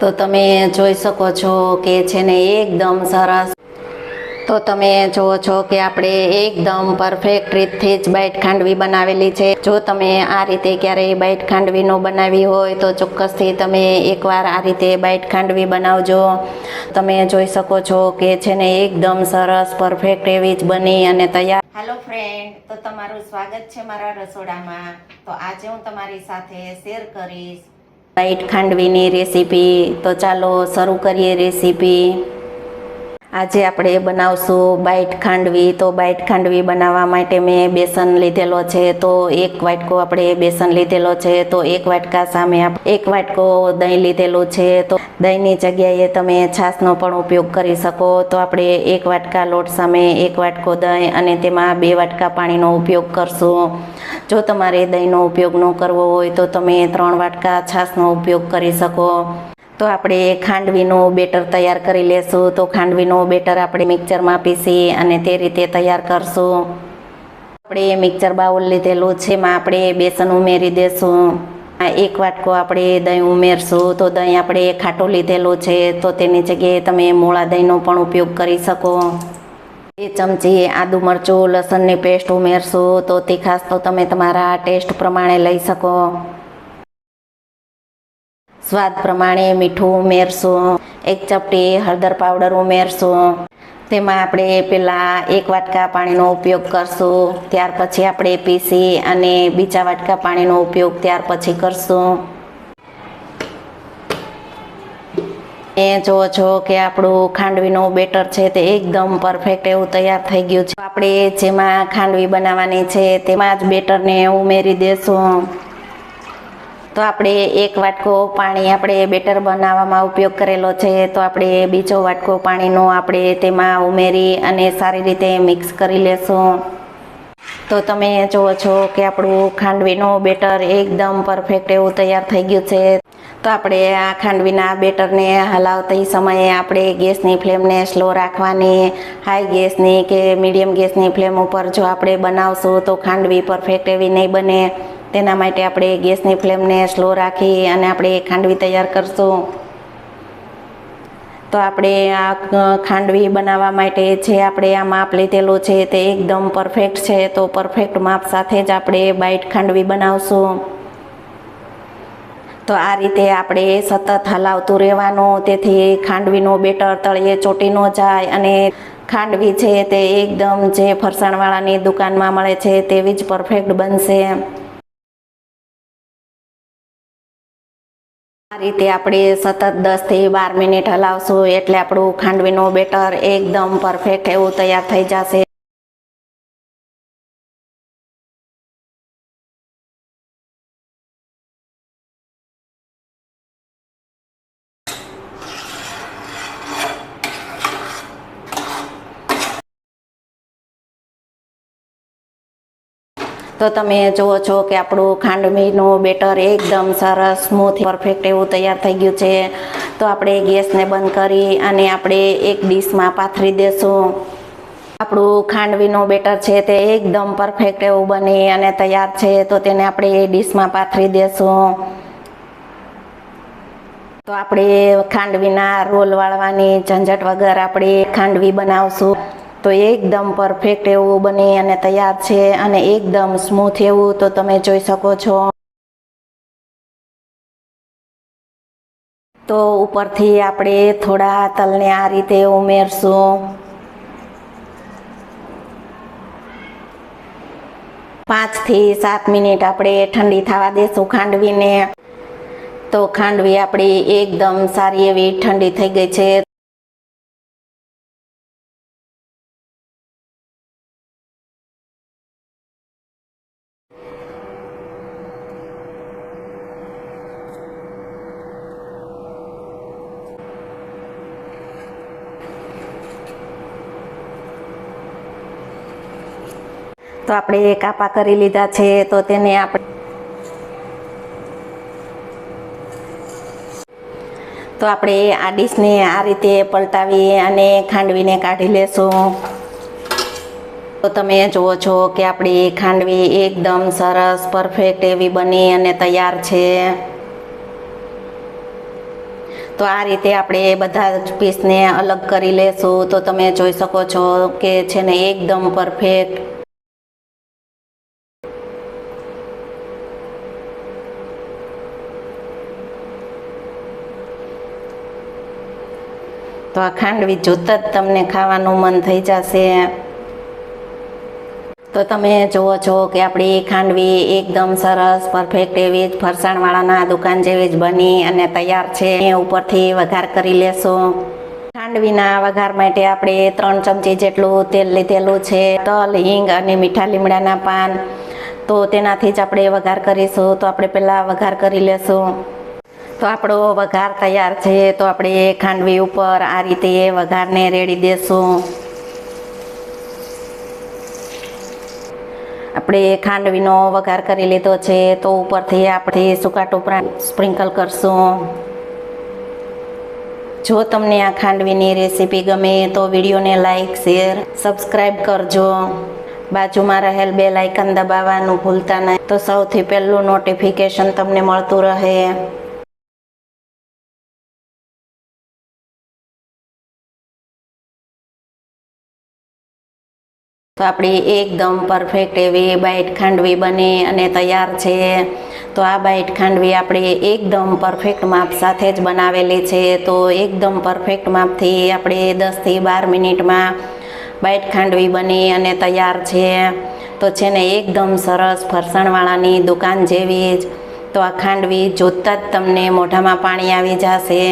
તો તમે જોઈ શકો છો કે છે ને એકદમ સરસ. તો તમે જુઓ છો કે આપણે એકદમ પરફેક્ટ રીતથી જ બાઈટ ખાંડવી બનાવેલી છે. જો તમે આ રીતે ક્યારેય બાઈટ ખાંડવી ન બનાવી હોય તો ચોક્કસથી તમે એકવાર આ રીતે બાઈટ ખાંડવી બનાવજો. તમે જોઈ શકો છો કે છે ને એકદમ સરસ પરફેક્ટ એવી જ બની અને તૈયાર. હેલો ફ્રેન્ડ તો તમારું સ્વાગત છે મારા રસોડામાં. તો આજે હું તમારી સાથે શેર કરીશ બાઈટ ખાંડવીની રેસીપી. તો ચાલો શરૂ કરીએ રેસીપી. આજે આપણે બનાવશું બાઈટ ખાંડવી. તો બાઈટ ખાંડવી બનાવવા માટે મેં બેસન લીધેલો છે. તો એક વાટકો આપણે બેસન લીધેલો છે. તો એક વાટકા સામે એક વાટકો દહીં લીધેલું છે. તો દહીંની જગ્યાએ તમે છાશનો પણ ઉપયોગ કરી શકો. તો આપણે એક વાટકા લોટ સામે એક વાટકો દહીં અને તેમાં બે વાટકા પાણીનો ઉપયોગ કરશું. જો તમારે દહીંનો ઉપયોગ ન કરવો હોય તો તમે ત્રણ વાટકા છાશનો ઉપયોગ કરી શકો. તો આપણે ખાંડવીનું બેટર તૈયાર કરી લેશું. તો ખાંડવીનું બેટર આપણે મિક્સરમાં પીસી અને તે રીતે તૈયાર કરશું. આપણે મિક્સર બાઉલ લીધેલું છે, એમાં આપણે બેસન ઉમેરી દેશું. આ એક વાટકો આપણે દહીં ઉમેરશું. તો દહીં આપણે ખાટું લીધેલું છે, તો તેની જગ્યાએ તમે મોળા દહીંનો પણ ઉપયોગ કરી શકો. બે ચમચી આદુ મરચું, લસણની પેસ્ટ ઉમેરશું. તો તીખાશ તો તમે તમારા ટેસ્ટ પ્રમાણે લઈ શકો. સ્વાદ પ્રમાણે મીઠું ઉમેરશું એક ચપટી હળદર પાવડર ઉમેરશું તેમાં આપણે પેલા એક વાટકા પાણીનો ઉપયોગ કરશું, ત્યાર પછી આપણે પીસી અને બીજા વાટકા પાણીનો ઉપયોગ ત્યાર પછી કરશું. એ જો છો કે આપણું ખાંડવીનું બેટર છે તે એકદમ પરફેક્ટ એવું તૈયાર થઈ ગયું છે. આપણે જેમાં ખાંડવી બનાવવાની છે તેમાં જ બેટરને ઉમેરી દેશું. તો આપણે એક વાટકો પાણી આપણે બેટર બનાવવામાં ઉપયોગ કરેલો છે, તો આપણે બીજો વાટકો પાણીનો આપણે તેમાં ઉમેરી અને સારી રીતે મિક્સ કરી લેશું. તો તમે જુઓ છો કે આપણું ખાંડવીનું બેટર એકદમ પરફેક્ટ એવું તૈયાર થઈ ગયું છે. તો આપણે આ ખાંડવીના બેટરને હલાવતી સમયે આપણે ગેસની ફ્લેમને સ્લો રાખવાની, હાઈ ગેસની કે મીડિયમ ગેસની ફ્લેમ ઉપર જો આપણે બનાવશું તો ખાંડવી પરફેક્ટ એવી નહીં બને. તેના માટે આપણે ગેસની ફ્લેમને સ્લો રાખી અને આપણે ખાંડવી તૈયાર કરશું. તો આપણે આ ખાંડવી બનાવવા માટે જે આપણે આ માપ લીધેલું છે તે એકદમ પરફેક્ટ છે, તો પરફેક્ટ માપ સાથે જ આપણે બાઈટ ખાંડવી બનાવશું. તો આ રીતે આપણે સતત હલાવતું રહેવાનું, તેથી ખાંડવીનું બેટર તળિયે ચોટી ન જાય અને ખાંડવી છે તે એકદમ જે ફરસાણવાળાની દુકાનમાં મળે છે તેવી જ પરફેક્ટ બનશે. રીતે આપણે સતત દસથી બાર મિનિટ હલાવશું એટલે આપણું ખાંડવીનું બેટર એકદમ પરફેક્ટ એવું તૈયાર થઈ જશે. તો તમે જુઓ છો કે આપણું ખાંડવીનું બેટર એકદમ સરસ સ્મૂથ પરફેક્ટ એવું તૈયાર થઈ ગયું છે. તો આપણે ગેસને બંધ કરી અને આપણે એક ડીશમાં પાથરી દેશું. આપણું ખાંડવીનું બેટર છે તે એકદમ પરફેક્ટ એવું બની અને તૈયાર છે, તો તેને આપણે એ ડીશમાં પાથરી દેશું. તો આપણે ખાંડવીના રોલ વાળવાની ઝંઝટ વગર આપણે ખાંડવી બનાવશું. તો એકદમ પરફેક્ટ એવું બની અને તૈયાર છે અને એકદમ સ્મૂથ એવું તો તમે જોઈ શકો છો. તો ઉપરથી આપણે થોડા તલને આ રીતે ઉમેરશું. પાંચથી સાત મિનિટ આપણે ઠંડી થવા દેશું ખાંડવીને. તો ખાંડવી આપણી એકદમ સારી એવી ઠંડી થઈ ગઈ છે. તો આપણે કાપા કરી લીધા છે, તો તેને આપણે તો આપણે આ ડીશને આ રીતે પલટાવી અને ખાંડવીને કાઢી લેશું. તો તમે જુઓ છો કે આપણી ખાંડવી એકદમ સરસ, પરફેક્ટ એવી બની અને તૈયાર છે. તો આ રીતે આપણે બધા જ પીસને અલગ કરી લેશું. તો તમે જોઈ શકો છો કે છે ને એકદમ પરફેક્ટ તો આ ખાંડવી જોતા જ તમને ખાવાનું મન થઈ જશે. તો તમે જુઓ છો કે આપણી ખાંડવી એકદમ સરસ પરફેક્ટ એવી જ ફરસાણવાળાના દુકાન જેવી જ બની અને તૈયાર છે. એ ઉપરથી વઘાર કરી લેશું. ખાંડવીના વઘાર માટે આપણે ત્રણ ચમચી જેટલું તેલ લીધેલું છે. તલ, હિંગ અને મીઠા લીમડાના પાન. તો તેનાથી જ આપણે વઘાર કરીશું. તો આપણે પહેલાં વઘાર કરી લેશું. તો આપણો વઘાર તૈયાર છે, તો આપણે ખાંડવી ઉપર આ રીતે વઘારને રેડી દેશું. આપણે ખાંડવીનો વઘાર કરી લીધો છે, તો ઉપરથી આપણે સૂકા ટોપરા સ્પ્રિંકલ કરશું. જો તમને આ ખાંડવીની રેસીપી ગમે, તો વિડીયોને લાઇક શેર, સબસ્ક્રાઈબ કરજો. બાજુમાં રહેલ બે લાઇકન દબાવવાનું ભૂલતા નહીં. તો સૌથી પહેલું નોટિફિકેશન તમને મળતું રહે. તો આપણી એકદમ પરફેક્ટ એવી બાઈટ ખાંડવી બની અને તૈયાર છે. તો આ બાઈટ ખાંડવી આપણે એકદમ પરફેક્ટ માપ સાથે જ બનાવેલી છે. તો એકદમ પરફેક્ટ માપથી આપણે દસથી બાર મિનિટમાં બાઈટ ખાંડવી બની અને તૈયાર છે. તો છે ને એકદમ સરસ ફરસાણવાળાની દુકાન જેવી જ. તો આ ખાંડવી જોતાં જ તમને મોઢામાં પાણી આવી જશે.